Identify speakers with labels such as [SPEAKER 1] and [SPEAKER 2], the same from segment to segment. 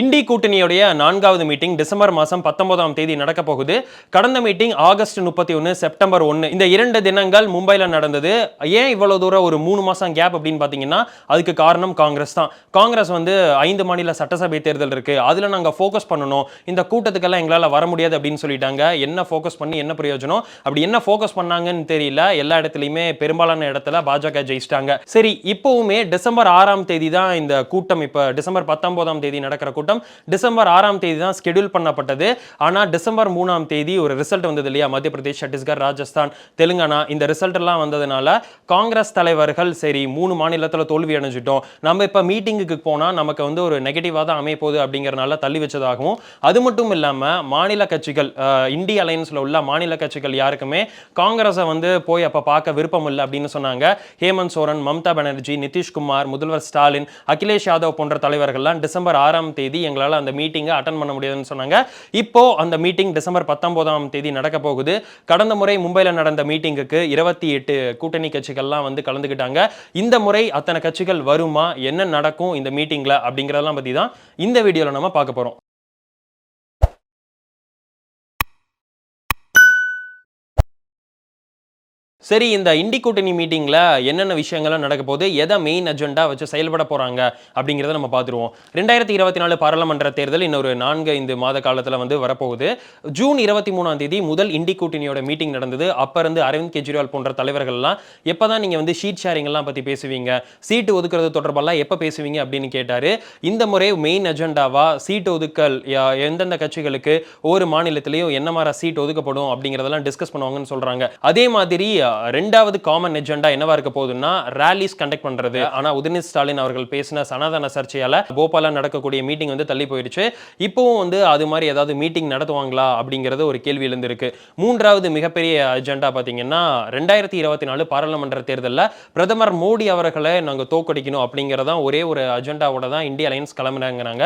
[SPEAKER 1] Indie கூட்டணியுடைய நான்காவது meeting December மாதம் பத்தொன்பதாம் தேதி நடக்க போகுது. கடந்த மீட்டிங் ஆகஸ்ட் முப்பத்தி ஒன்று செப்டம்பர் ஒன்று இந்த இரண்டு தினங்கள் மும்பையில் நடந்தது. ஏன் இவ்வளோ தூரம் ஒரு மூணு மாதம் கேப் அப்படின்னு பார்த்தீங்கன்னா அதுக்கு காரணம் காங்கிரஸ் தான். காங்கிரஸ் வந்து ஐந்து மாநில சட்டசபை தேர்தல் இருக்குது அதில் நாங்கள் ஃபோக்கஸ் பண்ணணும். இந்த கூட்டத்துக்கெல்லாம் எங்களால் வர முடியாது அப்படின்னு சொல்லிட்டாங்க. என்ன ஃபோக்கஸ் பண்ணி என்ன பிரயோஜனம்? அப்படி என்ன ஃபோக்கஸ் பண்ணாங்கன்னு தெரியல. எல்லா இடத்துலையுமே பெரும்பாலான இடத்துல பாஜக ஜெயிச்சிட்டாங்க. சரி இப்போவுமே டிசம்பர் ஆறாம் தேதி தான் இந்த கூட்டம் இப்போ டிசம்பர் பத்தொன்பதாம் தேதி நடக்கிற கூட்டம். டிசம்பர் ஆறாம் தேதி தான் ஸ்கெடியூல் பண்ணப்பட்டது. ஆனால் டிசம்பர் மூணாம் தேதி ஒரு ரிசல்ட் வந்தது இல்லையா? மத்திய பிரதேஷ் சத்தீஸ்கர் ராஜஸ்தான் தெலுங்கானா. இந்த ரிசல்ட் எல்லாம் வந்ததுனால காங்கிரஸ் தலைவர்கள் சரி மூணு மாநிலத்தில் தோல்வி அடைஞ்சிட்டோம். நம்ம இப்போ மீட்டிங்குக்கு போனால் நமக்கு வந்து ஒரு நெகட்டிவாக தான் அமையப்போகுது அப்படிங்கிறனால தள்ளி வச்சதாகவும் அது மட்டும் இல்லாமல் மாநில கட்சிகள் இந்திய அலையன்ஸில் உள்ள மாநில கட்சிகள் யாருக்குமே காங்கிரஸை வந்து போய் அப்போ பார்க்க விருப்பம் இல்லை அப்படின்னு சொன்னாங்க. ஹேமந்த் சோரன் மம்தா பானர்ஜி நிதிஷ்குமார் முதல்வர் ஸ்டாலின் அகிலேஷ் யாதவ் போன்ற தலைவர்கள்லாம் டிசம்பர் ஆறாம் தேதி எங்களால் அந்த மீட்டிங்கை அட்டன் பண்ண முடியாதுன்னு சொன்னாங்க. இப்போ அந்த மீட்டிங் டிசம்பர் பத்தொன்பதாம் தேதி நடக்க போகுது. கடந்த முறை மும்பையில் நடந்த மீட்டிங்குக்கு இருபத்தி எட்டு கூட்டணி கட்சிகள்லாம் வந்து கலந்துக்கிட்டாங்க இந்த முறை அத்தனை கட்சிகள் வருமா? என்ன நடக்கும் இந்த மீட்டிங்ல அப்படிங்கிறதெல்லாம் பற்றி தான் இந்த வீடியோவில் நம்ம பார்க்க போகிறோம் சரி இந்த இண்டி கூட்டணி மீட்டிங்கில் என்னென்ன விஷயங்கள்லாம் நடக்க போகுது எதை மெயின் அஜெண்டா வச்சு செயல்பட போகிறாங்க அப்படிங்கிறத நம்ம பார்த்துருவோம். ரெண்டாயிரத்தி இருபத்தி நாலு பாராளுமன்ற தேர்தல் இன்னொரு நான்கு ஐந்து மாத காலத்தில் வந்து வரப்போகுது. ஜூன் இருபத்தி மூணாம் தேதி முதல் இண்டி கூட்டணியோட மீட்டிங் நடந்தது. அப்போ இருந்து அரவிந்த் கெஜ்ரிவால் போன்ற தலைவர்கள்லாம் எப்போ தான் நீங்கள் வந்து ஷீட் ஷேரிங்லாம் பற்றி பேசுவீங்க சீட்டு ஒதுக்குறது தொடர்பெல்லாம் எப்போ பேசுவீங்க அப்படின்னு கேட்டார். இந்த முறை மெயின் அஜெண்டாவாக சீட்டு ஒதுக்கல் யா- எந்தெந்த கட்சிகளுக்கு ஒவ்வொரு மாநிலத்திலையும் என்ன மாதிரி சீட் ஒதுக்கப்படும் அப்படிங்கிறதெல்லாம் டிஸ்கஸ் பண்ணுவாங்கன்னு சொல்கிறாங்க அதே மாதிரி ரெண்டாவது காமன் எஜெண்டா என்னவா இருக்க போகுதுன்னா ரேலிஸ் கண்டக்ட் பண்றது. ஆனா உதயநிதி ஸ்டாலின் அவர்கள் பேசின சனாதன சர்ச்சையால போபாலா நடக்கக்கூடிய மீட்டிங் வந்து தள்ளி போயிடுச்சு. இப்பவும் வந்து அது மாதிரி ஏதாவது மீட்டிங் நடத்துவாங்களா அப்படிங்கிறது ஒரு கேள்வி எழுந்திருக்கு. மூன்றாவது மிகப்பெரிய அஜெண்டா பாத்தீங்கன்னா ரெண்டாயிரத்தி இருபத்தி நாலு பாராளுமன்ற தேர்தலில் பிரதமர் மோடி அவர்களை நாங்கள் தோக்கடிக்கணும் அப்படிங்கிறதான் ஒரே ஒரு அஜெண்டாவோட தான் இந்திய அலையன்ஸ் கிளம்புறாங்கிறாங்க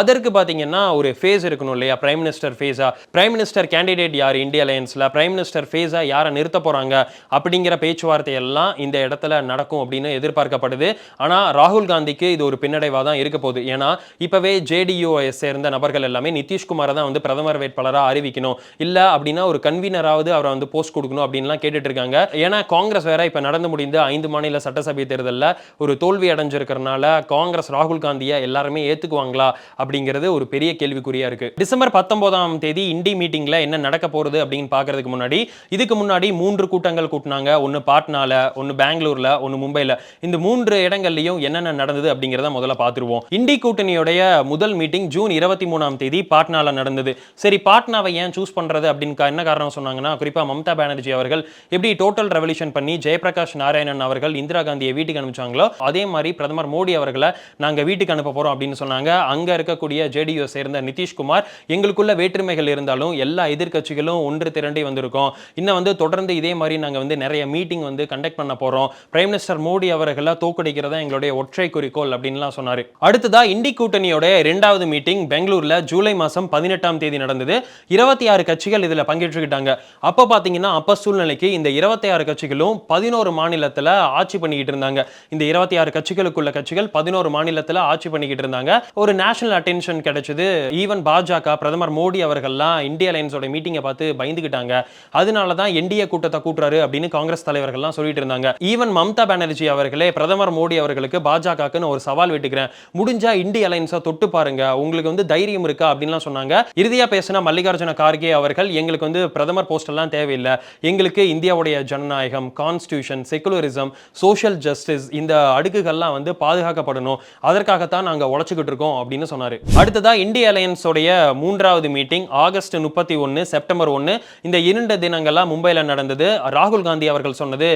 [SPEAKER 1] அதற்கு பார்த்தீங்கன்னா ஒரு ஃபேஸ் இருக்கணும் இல்லையா? பிரைம் மினிஸ்டர் ஃபேஸா பிரைம் மினிஸ்டர் கேண்டிடேட் யார் இந்திய அலையன்ஸில் பிரைம் மினிஸ்டர் ஃபேஸா யாரை நிறுத்த போகிறாங்க அப்படிங்கிற பேச்சுவார்த்தை எல்லாம் இந்த இடத்துல நடக்கும் அப்படின்னு எதிர்பார்க்கப்படுது. ஆனால் ராகுல் காந்திக்கு இது ஒரு பின்னடைவாக தான் இருக்க போகுது. ஏன்னா இப்போவே ஜேடியூஐ சேர்ந்த நபர்கள் எல்லாமே நிதிஷ்குமாரை தான் வந்து பிரதமர் வேட்பாளராக அறிவிக்கணும். இல்லை அப்படின்னா ஒரு கன்வீனராவது அவரை வந்து போஸ்ட் கொடுக்கணும் அப்படின்லாம் கேட்டுட்டு இருக்காங்க ஏன்னா காங்கிரஸ் வேற இப்போ நடந்து முடிந்த ஐந்து மாநில சட்டசபை தேர்தலில் ஒரு தோல்வி அடைஞ்சிருக்கிறனால காங்கிரஸ் ராகுல் காந்தியை எல்லாருமே ஏற்றுக்குவாங்களா அப்படிங்கிறது ஒரு பெரிய கேள்விக்குறியாக இருக்குது டிசம்பர் பத்தொன்பதாம் தேதி இண்டி மீட்டிங்கில் என்ன நடக்க போகிறது அப்படின்னு பார்க்கறதுக்கு முன்னாடி இதுக்கு முன்னாடி மூன்று கூட்டங்கள் கூட்டினாங்க ஒன்று பாட்னால ஒன்று பெங்களூர்ல ஒன்று மும்பையில் இந்த மூன்று இடங்கள்லையும் என்னென்ன நடந்தது அப்படிங்கிறத முதல்ல பார்த்துருவோம். இண்டி கூட்டணியுடைய முதல் மீட்டிங் ஜூன் இருபத்தி மூணாம் தேதி பாட்னாவில் நடந்தது. சரி பாட்னாவை ஏன் சூஸ் பண்ணுறது அப்படின்னு என்ன காரணம் சொன்னாங்கன்னா குறிப்பாக மம்தா பானர்ஜி அவர்கள் எப்படி டோட்டல் ரெவல்யூஷன் பண்ணி ஜெயபிரகாஷ் நாராயணன் அவர்கள் இந்திரா காந்தியை வீட்டுக்கு அனுப்பிச்சாங்களோ அதே மாதிரி பிரதமர் மோடி அவர்களை நாங்கள் வீட்டுக்கு அனுப்ப போகிறோம் அப்படின்னு சொன்னாங்க. அங்கே இருக்கக்கூடிய ஜேடியூ சேர்ந்த நிதிஷ்குமார் எங்களுக்குள்ள வேற்றுமைகள் இருந்தாலும் எல்லா எதிர்கட்சிகளும் ஒன்று திரண்டி வந்திருக்கோம். இன்னும் வந்து தொடர்ந்து இதே மாதிரி நாங்கள் வந்து நிறைய மீட்டிங் வந்து கண்டக்ட் பண்ண போறோம். பிரைம் மினிஸ்டர் மோடி அவர்களை தோக்கடிக்கிறதா எங்களுடைய ஒற்றை குறிக்கோள் அப்படின்லாம் சொன்னாரு. அடுத்ததா இண்டி கூட்டணியோட இரண்டாவது மீட்டிங் பெங்களூர்ல ஜூலை மாதம் பதினெட்டாம் தேதி நடந்தது. இருபத்தி ஆறு கட்சிகள் இதுல பங்கேற்றுக்கிட்டாங்க. அப்போ பாத்தீங்கன்னா அப்ப சூழ்நிலைக்கு இந்த இருபத்தி ஆறு கட்சிகளும் பதினோரு மாநிலத்துல ஆட்சி பண்ணிக்கிட்டு இருந்தாங்க. இந்த இருபத்தி ஆறு கட்சிகளுக்குள்ள கட்சிகள் பதினோரு மாநிலத்தில் ஆட்சி பண்ணிக்கிட்டு இருந்தாங்க. ஒரு நேஷனல் அட்டென்ஷன் கிடைச்சது. ஈவன் பாஜக பிரதமர் மோடி அவர்கள்லாம் இந்திய அலையன்ஸோட மீட்டிங்கை பார்த்து பயந்துக்கிட்டாங்க. அதனால தான் என்டிஏ கூட்டத்தை கூட்டுறாரு அப்படின்னு அப்படின்னு காங்கிரஸ் தலைவர்கள்லாம் சொல்லிட்டு இருந்தாங்க. ஈவன் மம்தா பானர்ஜி அவர்களே பிரதமர் மோடி அவர்களுக்கு பாஜகன்னு ஒரு சவால் விட்டுக்கிறேன். முடிஞ்சா இந்திய அலையன்ஸை தொட்டு பாருங்க. உங்களுக்கு வந்து தைரியம் இருக்கா அப்படின்லாம் சொன்னாங்க. இறுதியா பேசின மல்லிகார்ஜுன கார்கே அவர்கள் எங்களுக்கு வந்து பிரதமர் போஸ்ட் எல்லாம் தேவையில்லை. எங்களுக்கு இந்தியாவுடைய ஜனநாயகம் கான்ஸ்டியூஷன் செகுலரிசம் சோஷியல் ஜஸ்டிஸ் இந்த அடுக்குகள்லாம் வந்து பாதுகாக்கப்படணும். அதற்காகத்தான் நாங்க உழைச்சிக்கிட்டு இருக்கோம் அப்படின்னு சொன்னாரு. அடுத்ததா இந்திய அலையன்ஸோடைய மூன்றாவது மீட்டிங் ஆகஸ்ட் முப்பத்தி ஒன்று செப்டம்பர் ஒன்று இந்த இரண்டு தினங்கள்லாம் மும்பையில் நடந்தது. ராகுல் ராகுல் காந்தி அவர்கள் சொன்னது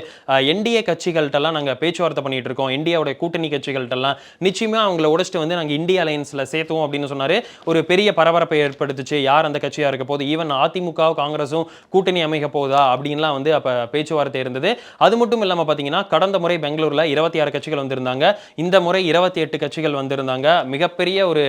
[SPEAKER 1] என்டிஏ கட்சிகள்கிட்டலாம் நாங்கள் பேச்சுவார்த்தை பண்ணிட்டு இருக்கோம் இந்தியாவுடைய கூட்டணி கட்சிகள்கிட்டலாம் நிச்சயமாக அவங்கள உடைச்சிட்டு வந்து நாங்கள் இந்திய அலையன்ஸில் சேர்த்துவோம் அப்படின்னு சொன்னார். ஒரு பெரிய பரபரப்பை ஏற்படுத்துச்சு யார் அந்த கட்சியாக இருக்க போகுது ஈவன் அதிமுக காங்கிரஸும் கூட்டணி அமைக்க போகுதா அப்படின்லாம் வந்து அப்போ பேச்சுவார்த்தை இருந்தது. அது மட்டும் இல்லாமல் பார்த்தீங்கன்னா கடந்த முறை பெங்களூரில் இருபத்தி ஆறு கட்சிகள் வந்திருந்தாங்க. இந்த முறை இருபத்தி எட்டு கட்சிகள் வந்திருந்தாங்க. மிகப்பெரிய ஒரு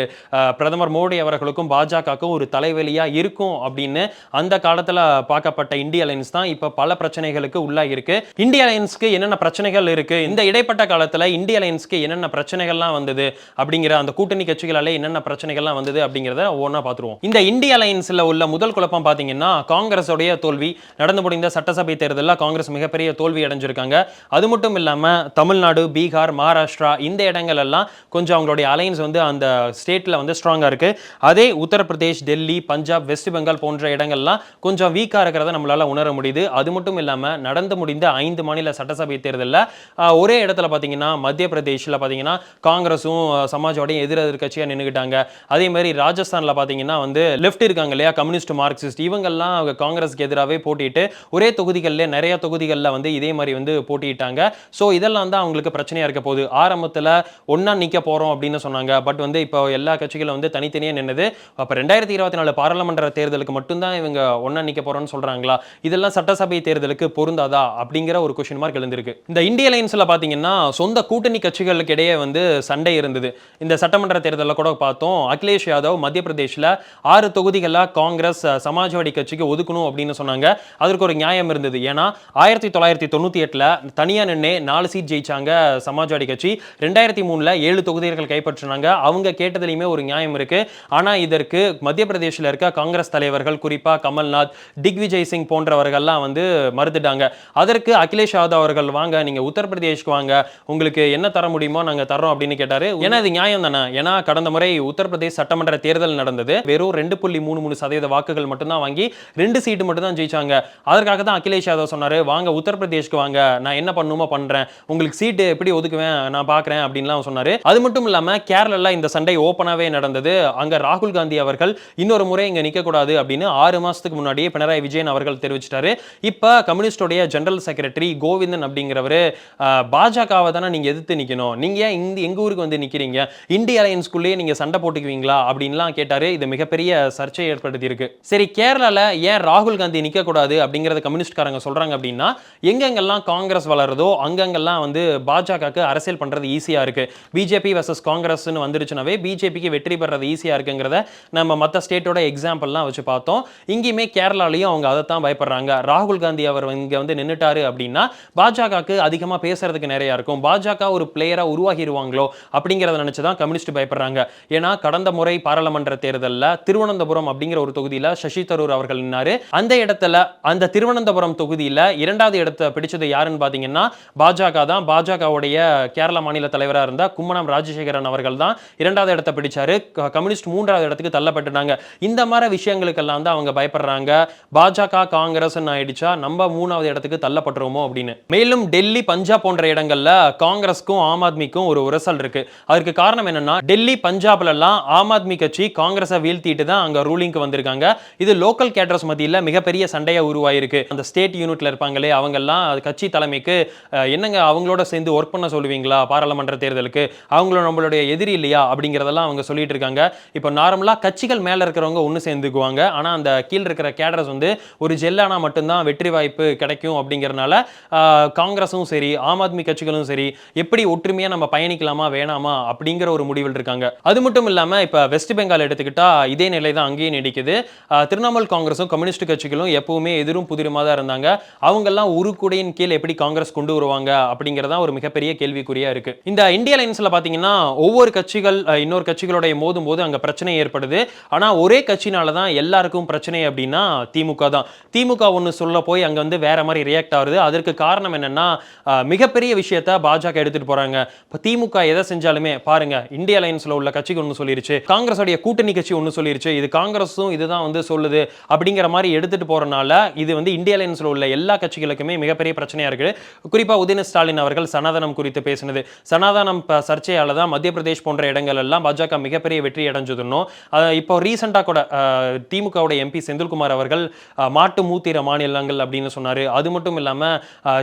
[SPEAKER 1] பிரதமர் மோடி அவர்களுக்கும் பாஜகவுக்கும் ஒரு தலைவலியாக இருக்கும் அப்படின்னு அந்த காலத்தில் பார்க்கப்பட்ட இந்திய அலைன்ஸ் தான் இப்போ பல பிரச்சனைகள் பிரச்சனைகளுக்கு உள்ளாகியிருக்கு இந்திய அலையன்ஸ்க்கு என்னென்ன பிரச்சனைகள் இருக்கு? இந்த இடைப்பட்ட காலத்தில் இந்திய அலையன்ஸ்க்கு என்னென்ன பிரச்சனைகள்லாம் வந்தது? அப்படிங்கிற அந்த கூட்டணி கட்சிகளாலே என்னென்ன பிரச்சனைகள்லாம் வந்தது அப்படிங்கிறத ஒவ்வொன்றா பார்த்துருவோம். இந்த இந்திய அலையன்ஸில் உள்ள முதல் குழப்பம் பார்த்தீங்கன்னா காங்கிரஸோடைய தோல்வி. நடந்து முடிந்த சட்டசபை தேர்தலில் காங்கிரஸ் மிகப்பெரிய தோல்வி அடைஞ்சிருக்காங்க. அது மட்டும் இல்லாமல் தமிழ்நாடு பீகார் மகாராஷ்டிரா இந்த இடங்கள் எல்லாம் கொஞ்சம் அவங்களுடைய அலையன்ஸ் வந்து அந்த ஸ்டேட்டில் வந்து ஸ்ட்ராங்காக இருக்கு. அதே உத்தரப்பிரதேஷ் டெல்லி பஞ்சாப் வெஸ்ட் பெங்கால் போன்ற இடங்கள்லாம் கொஞ்சம் வீக்காக இருக்கிறத நம்மளால உணர முடியுது. அது மட்டும் இல்லாமல் நடந்து முடிந்த ஐந்து மாநில சட்டசபை தேர்தலில் ஒரே இடத்துல பார்த்தீங்கன்னா மத்திய பிரதேஷ்ல பார்த்தீங்கன்னா காங்கிரஸும் சமாஜ்வாடியும் எதிர் எதிர்கட்சியாக நின்றுக்கிட்டாங்க அதே மாதிரி ராஜஸ்தான்ல பார்த்தீங்கன்னா வந்து லெஃப்ட் இருக்காங்க இல்லையா கம்யூனிஸ்ட் மார்க்சிஸ்ட் இவங்கெல்லாம் அவங்க காங்கிரஸ்க்கு எதிராகவே போட்டிட்டு ஒரே தொகுதிகளில் நிறைய தொகுதிகளில் வந்து இதே மாதிரி வந்து போட்டியிட்டாங்க. ஸோ இதெல்லாம் தான் அவங்களுக்கு பிரச்சனையாக இருக்க போகுது. ஆரம்பத்தில் ஒன்றா நிற்க போகிறோம் அப்படின்னு சொன்னாங்க. பட் வந்து இப்போ எல்லா கட்சிகளும் வந்து தனித்தனியாக நின்னது. அப்போ ரெண்டாயிரத்தி இருபத்தி நாலு பாராளுமன்ற தேர்தலுக்கு மட்டும்தான் இவங்க ஒன்றா நிற்க போகிறோம்னு சொல்றாங்களா? இதெல்லாம் சட்டசபை தேர்தலுக்கு பொருந்தாதா அப்படிங்கிற ஒரு கொஷின் மார்க் எழுந்திருக்கு. இந்த இந்திய லைன்ஸில் பார்த்தீங்கன்னா சொந்த கூட்டணி கட்சிகளுக்கு இடையே வந்து சண்டை இருந்தது. இந்த சட்டமன்ற தேர்தலில் கூட பார்த்தோம் அகிலேஷ் யாதவ் மத்திய பிரதேஷில் ஆறு தொகுதிகளாக காங்கிரஸ் சமாஜ்வாடி கட்சிக்கு ஒதுக்கணும் அப்படின்னு சொன்னாங்க. அதற்கு ஒரு நியாயம் இருந்தது. ஏன்னா ஆயிரத்தி தொள்ளாயிரத்தி தொண்ணூற்றி எட்டில் தனியாக நின்று நாலு சீட் ஜெயிச்சாங்க சமாஜ்வாடி கட்சி. ரெண்டாயிரத்தி மூணில் ஏழு தொகுதிகள் கைப்பற்றினாங்க. அவங்க கேட்டதுலையுமே ஒரு நியாயம் இருக்கு. ஆனால் இதற்கு மத்திய பிரதேசில் இருக்க காங்கிரஸ் தலைவர்கள் குறிப்பாக கமல்நாத் திக்விஜய் சிங் போன்றவர்கள்லாம் வந்து மறுத்துட்டாங்க. சொல்லியிருக்காங்க அதற்கு அகிலேஷ் யாதவ் அவர்கள் வாங்க நீங்கள் உத்தரப்பிரதேஷ்க்கு வாங்க. உங்களுக்கு என்ன தர முடியுமோ நாங்கள் தரோம் அப்படின்னு கேட்டார். ஏன்னா இது நியாயம் தானே? ஏன்னா கடந்த முறை உத்தரப்பிரதேஷ் சட்டமன்ற தேர்தல் நடந்தது. வெறும் ரெண்டு புள்ளி மூணு மூணு சதவீத வாக்குகள் மட்டும்தான் வாங்கி ரெண்டு சீட்டு மட்டும்தான் ஜெயிச்சாங்க. அதற்காக தான் அகிலேஷ் யாதவ் சொன்னார் வாங்க உத்தரப்பிரதேஷ்க்கு வாங்க. நான் என்ன பண்ணுமோ பண்ணுறேன் உங்களுக்கு சீட்டு எப்படி ஒதுக்குவேன்? நான் பார்க்குறேன் அப்படின்லாம் சொன்னார். அது மட்டும் இல்லாமல் கேரளால இந்த சண்டை ஓப்பனாகவே நடந்தது. அங்கே ராகுல் காந்தி அவர்கள் இன்னொரு முறை இங்கே நிற்கக்கூடாது அப்படின்னு ஆறு மாதத்துக்கு முன்னாடியே பினராயி விஜயன் அவர்கள் தெரிவிச்சிட்டாரு. இப்போ கம்யூனிஸ்ட் கம்யூனிஸ்டோடைய ஜெனரல் செக்ரட்டரி கோவிந்தன் அப்படிங்கிறவரு பாஜகவை தானே நீங்க எதிர்த்து நிக்கணும். நீங்க ஏன் இந்த எங்க ஊருக்கு வந்து நிக்கிறீங்க? இந்திய அலையன்ஸ்குள்ளேயே நீங்க சண்டை போட்டுக்குவீங்களா? அப்படின்லாம் கேட்டாரு. இது மிகப்பெரிய சர்ச்சை ஏற்படுத்தி இருக்கு சரி கேரளால ஏன் ராகுல் காந்தி நிற்கக்கூடாது கூடாது அப்படிங்கறத கம்யூனிஸ்ட்காரங்க சொல்றாங்க அப்படின்னா எங்கெங்கெல்லாம் காங்கிரஸ் வளருதோ அங்கங்கெல்லாம் வந்து பாஜகவுக்கு அரசியல் பண்றது ஈஸியா இருக்கு. பிஜேபி வர்சஸ் காங்கிரஸ்னு வந்துருச்சுனாவே பிஜேபிக்கு வெற்றி பெறது ஈஸியாக இருக்குங்கிறத நம்ம மற்ற ஸ்டேட்டோட எக்ஸாம்பிள்லாம் வச்சு பார்த்தோம். இங்கேயுமே கேரளாலையும் அவங்க அதை தான் பயப்படுறாங்க. ராகுல் காந்தி அவர் இங்க இங்கே வந்து நின்றுட்டாரு அப்படின்னா பாஜகவுக்கு அதிகமாக பேசுறதுக்கு நிறைய இருக்கும். பாஜக ஒரு பிளேயராக உருவாகிடுவாங்களோ அப்படிங்கிறத நினச்சி தான் கம்யூனிஸ்ட் பயப்படுறாங்க. ஏன்னா கடந்த முறை பாராளுமன்ற தேர்தலில் திருவனந்தபுரம் அப்படிங்கிற ஒரு தொகுதியில் சசி தரூர் அவர்கள் நின்னாரு. அந்த இடத்துல அந்த திருவனந்தபுரம் தொகுதியில் இரண்டாவது இடத்தை பிடிச்சது யாருன்னு பார்த்தீங்கன்னா பாஜக தான். பாஜகவுடைய கேரள மாநில தலைவராக இருந்த கும்மனம் ராஜசேகரன் அவர்கள் தான் இரண்டாவது இடத்தை பிடிச்சாரு. கம்யூனிஸ்ட் மூன்றாவது இடத்துக்கு தள்ளப்பட்டுட்டாங்க. இந்த மாதிரி விஷயங்களுக்கெல்லாம் தான் அவங்க பயப்படுறாங்க. பாஜக காங்கிரஸ் ஆயிடுச்சா? நம்ம மூணாவது இடத்துக்கு தள்ளப்பட்டுருவோமோ அப்படின்னு. மேலும் டெல்லி பஞ்சாப் போன்ற இடங்கள்ல காங்கிரஸ்க்கும் ஆம் ஆத்மிக்கும் ஒரு உரசல் இருக்கு. அதற்கு காரணம் என்னன்னா டெல்லி பஞ்சாப்ல எல்லாம் ஆம் ஆத்மி கட்சி காங்கிரஸை வீழ்த்திட்டு தான் அங்க ரூலிங்க்கு வந்திருக்காங்க. இது லோக்கல் கேட்டர்ஸ் மத்தியில் மிகப்பெரிய சண்டையா உருவாயிருக்கு. அந்த ஸ்டேட் யூனிட்ல இருப்பாங்களே அவங்கெல்லாம் எல்லாம் கட்சி தலைமைக்கு என்னங்க அவங்களோட சேர்ந்து ஒர்க் பண்ண சொல்லுவீங்களா பாராளுமன்ற தேர்தலுக்கு? அவங்கள நம்மளுடைய எதிரி இல்லையா அப்படிங்கிறதெல்லாம் அவங்க சொல்லிட்டு இருக்காங்க. இப்போ நார்மலா கட்சிகள் மேல இருக்கிறவங்க ஒன்று சேர்ந்துக்குவாங்க. ஆனா அந்த கீழ இருக்கிற கேடர்ஸ் வந்து ஒரு ஜெல்லானா மட்டும்தான் வெற்றி வாய்ப்பு கிடைக்கும் அப்படிங்கிறனால காங்கிரஸும் சரி ஆம் ஆத்மி கட்சிகளும் சரி எப்படி ஒற்றுமையாக நம்ம பயணிக்கலாமா வேணாமா அப்படிங்கிற ஒரு முடிவில் இருக்காங்க. அது மட்டும் இல்லாம இப்ப வெஸ்ட் பெங்கால் எடுத்துக்கிட்டா இதே நிலை தான் அங்கேயும் நீடிக்குது. திரிணாமுல் காங்கிரஸும் கம்யூனிஸ்ட் கட்சிகளும் எப்பவுமே எதிரும் புதிருமா தான் இருந்தாங்க. அவங்கெல்லாம் ஒரு குடையின் கீழ் எப்படி காங்கிரஸ் கொண்டு வருவாங்க அப்படிங்கறதா ஒரு மிகப்பெரிய கேள்விக்குறியா இருக்கு. இந்த இந்திய லைன்ஸ்ல பாத்தீங்கன்னா ஒவ்வொரு கட்சிகள் இன்னொரு கட்சிகளுடைய மோதும் போது அங்க பிரச்சனை ஏற்படுது. ஆனா ஒரே கட்சினால தான் எல்லாருக்கும் பிரச்சனை அப்படின்னா திமுக தான். திமுக ஒன்னு சொல்ல போய் அங்க வந்து வேற மாதிரி ரியாக்ட் ஆகுது அதற்கு காரணம் என்னன்னா மிகப்பெரிய விஷயத்த பாஜக எடுத்துட்டு போறாங்க. இப்போ திமுக எதை செஞ்சாலுமே பாருங்க இந்திய அலையன்ஸ்ல உள்ள கட்சிக்கு ஒன்று சொல்லிருச்சு காங்கிரஸோடைய கூட்டணி கட்சி ஒன்று சொல்லிருச்சு இது காங்கிரஸும் இதுதான் வந்து சொல்லுது அப்படிங்கிற மாதிரி எடுத்துட்டு போறனால இது வந்து இந்திய அலையன்ஸ்ல உள்ள எல்லா கட்சிகளுக்குமே மிகப்பெரிய பிரச்சனையா இருக்கு குறிப்பா உதயநிதி ஸ்டாலின் அவர்கள் சனாதனம் குறித்து பேசினது. சனாதனம் சர்ச்சையால தான் மத்திய பிரதேஷ் போன்ற இடங்கள் எல்லாம் பாஜக மிகப்பெரிய வெற்றி அடைஞ்சதுன்னும் இப்போ ரீசெண்டாக கூட திமுகவுடைய எம்பி செந்தில்குமார் அவர்கள் மாட்டு மூத்திர மாநிலங்கள் அப்படின்னு சொன்னாரு. அது மட்டும் இல்லாம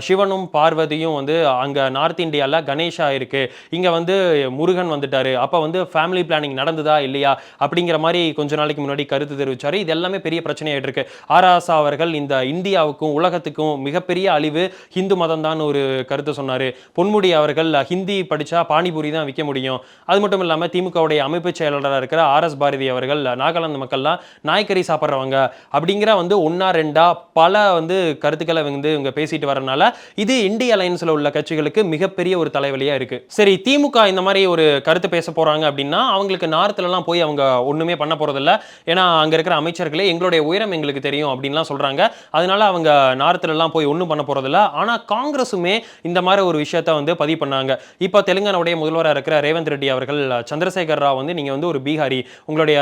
[SPEAKER 1] சிவனும் பார்வதியும் வந்து அங்க நார்த் இந்தியால கணேஷா இருக்கு. இங்க வந்து முருகன் வந்துட்டாரு. அப்ப வந்து ஃபேமிலி பிளானிங் நடந்ததா இல்லையா? அப்படிங்கிற மாதிரி கொஞ்ச நாளைக்கு முன்னாடி கருத்து தெரிவித்தார் இது எல்லாமே பெரிய பிரச்சனையாயிட்டு இருக்கு. ஆராசா அவர்கள் இந்த இந்தியாவுக்கும் உலகத்துக்கும் மிகப்பெரிய அழிவு ஹிந்து மதம் தான் ஒரு கருத்து சொன்னார். பொன்முடி அவர்கள் ஹிந்தி படிச்சா பானிபூரி தான் விற்க முடியும். அது மட்டும் இல்லாமல் திமுகவுடைய அமைப்பு செயலாளராக இருக்கிற ஆர் எஸ் பாரதி அவர்கள் நாகாலாந்து மக்கள்லாம் நாய்க்கறி சாப்பிட்றவங்க. அப்படிங்கிற வந்து ஒன்றா ரெண்டா பல வந்து கருத்துக்கள் கருத்துக்களை வந்து இவங்க பேசிட்டு வரனால இது இந்திய அலையன்ஸ்ல உள்ள கட்சிகளுக்கு மிகப்பெரிய ஒரு தலைவலியா இருக்கு. சரி திமுக இந்த மாதிரி ஒரு கருத்து பேச போறாங்க அப்படின்னா அவங்களுக்கு நார்த்ல எல்லாம் போய் அவங்க ஒண்ணுமே பண்ண போறதில்ல. ஏன்னா அங்க இருக்கிற அமைச்சர்களே எங்களுடைய உயரம் எங்களுக்கு தெரியும் அப்படின்லாம் சொல்றாங்க. அதனால அவங்க நார்த்துலலாம் எல்லாம் போய் ஒண்ணும் பண்ண போறதில்ல. ஆனா காங்கிரஸுமே இந்த மாதிரி ஒரு விஷயத்த வந்து பதிவு பண்ணாங்க. இப்போ தெலுங்கானாவுடைய முதல்வராக இருக்கிற ரேவந்த் ரெட்டி அவர்கள் சந்திரசேகர் ராவ் வந்து நீங்க வந்து ஒரு பீகாரி உங்களுடைய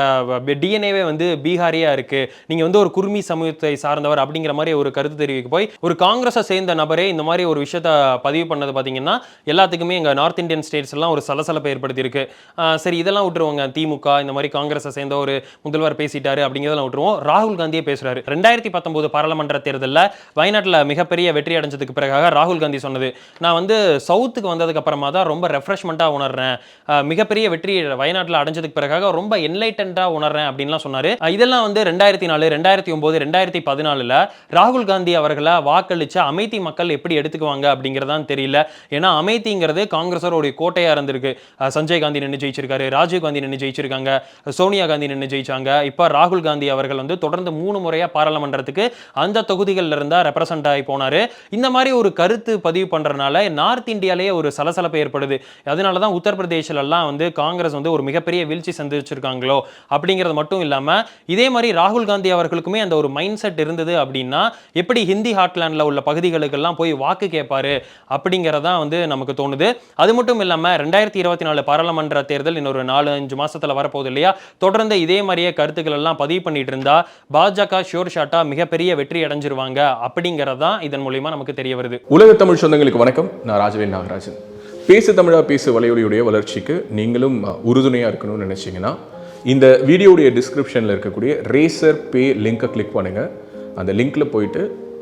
[SPEAKER 1] டிஎன்ஏவே வந்து பீகாரியாக இருக்கு. நீங்க வந்து ஒரு குர்மி சமூகத்தை சார்ந்தவர் அப்படிங்கிற மாதிரி ஒரு கருத்து தெரிவிக்க போய் ஒரு காங்கிரஸை சேர்ந்த நபரே இந்த மாதிரி ஒரு விஷயத்த பதிவு பண்ணது பாத்தீங்கன்னா எல்லாத்துக்குமே எங்கள் நார்த் இந்தியன் ஸ்டேட்ஸ் எல்லாம் ஒரு சலசலப்பை ஏற்படுத்தியிருக்கு. சரி இதெல்லாம் விட்டுருவாங்க. திமுக இந்த மாதிரி காங்கிரஸை சேர்ந்த ஒரு முதல்வர் பேசிட்டாரு அப்படிங்கிறதெல்லாம் விட்டுருவோம். ராகுல் காந்தியே பேசுறாரு. ரெண்டாயிரத்தி பத்தொன்பது பாராளுமன்ற தேர்தலில் வயநாட்டில் மிகப்பெரிய வெற்றி அடைஞ்சதுக்கு பிறகாக ராகுல் காந்தி சொன்னது நான் வந்து சவுத்துக்கு வந்ததுக்கு அப்புறமா தான் ரொம்ப ரெஃப்ரெஷ்மெண்ட்டாக உணர்றேன். மிகப்பெரிய வெற்றி வயநாட்டில் அடைஞ்சதுக்கு பிறகாக ரொம்ப என்லைட்டண்டாக உணர்றேன் அப்படின்லாம் சொன்னாரு. இதெல்லாம் வந்து ரெண்டாயிரத்தி நாலு ரெண்டாயிரத்தி ஒம்பது ரெண்டாயிரத்தி பதினாலுல ராகுல் காந்தி அவர்களை வாக்களிச்ச அமைதி மக்கள் எப்படி எடுத்துக்குவாங்க அப்படிங்கிறதான் தெரியல. ஏன்னா அமைதிங்கிறது காங்கிரஸோட கோட்டையாக இருந்திருக்கு. சஞ்சய் காந்தி நின்று ஜெயிச்சிருக்காரு ராஜீவ் காந்தி நின்று ஜெயிச்சிருக்காங்க சோனியா காந்தி நின்று ஜெயிச்சாங்க. இப்போ ராகுல் காந்தி அவர்கள் வந்து தொடர்ந்து மூணு முறையாக பாராளுமன்றத்துக்கு அந்த தொகுதிகளில் இருந்தால் ரெப்ரசன்ட் ஆகி போனார். இந்த மாதிரி ஒரு கருத்து பதிவு பண்ணுறனால நார்த் இந்தியாலேயே ஒரு சலசலப்பு ஏற்படுது. அதனால தான் உத்தரப்பிரதேசிலெல்லாம் வந்து காங்கிரஸ் வந்து ஒரு மிகப்பெரிய வீழ்ச்சி சந்திச்சிருக்காங்களோ அப்படிங்கிறது மட்டும் இல்லாமல் இதே மாதிரி ராகுல் காந்தி அவர்களுக்குமே அந்த ஒரு மைண்ட் செட் இருந்தது அப்படின்னா எப்படி ஹிந்தி ஹாட்லேண்டில் உள்ள பகுதிகளுக்கெல்லாம் போய் வாக்கு கேட்பாரு அப்படிங்கிறதா வந்து நமக்கு தோணுது. அது மட்டும் இல்லாமல் ரெண்டாயிரத்தி இருபத்தி நாலு பாராளுமன்ற தேர்தல் இன்னொரு நாலு அஞ்சு மாசத்துல வரப்போகுது இல்லையா? தொடர்ந்து இதே மாதிரியே கருத்துக்கள் எல்லாம் பதிவு பண்ணிட்டு இருந்தா பாஜக ஷோர் ஷாட்டா மிகப்பெரிய வெற்றி அடைஞ்சிருவாங்க அப்படிங்கிறதா இதன் மூலியமா நமக்கு தெரிய வருது.
[SPEAKER 2] உலக தமிழ் சொந்தங்களுக்கு வணக்கம். நான் ராஜவேல் நாகராஜன். பேசு தமிழா பேசு வலையொலியுடைய வளர்ச்சிக்கு நீங்களும் உறுதுணையாக இருக்கணும்னு நினச்சிங்கன்னா இந்த வீடியோடைய டிஸ்கிரிப்ஷனில் இருக்கக்கூடிய ரேசர் பே லிங்கை கிளிக் பண்ணுங்கள் அந்த லிங்க்கில் போயிட்டு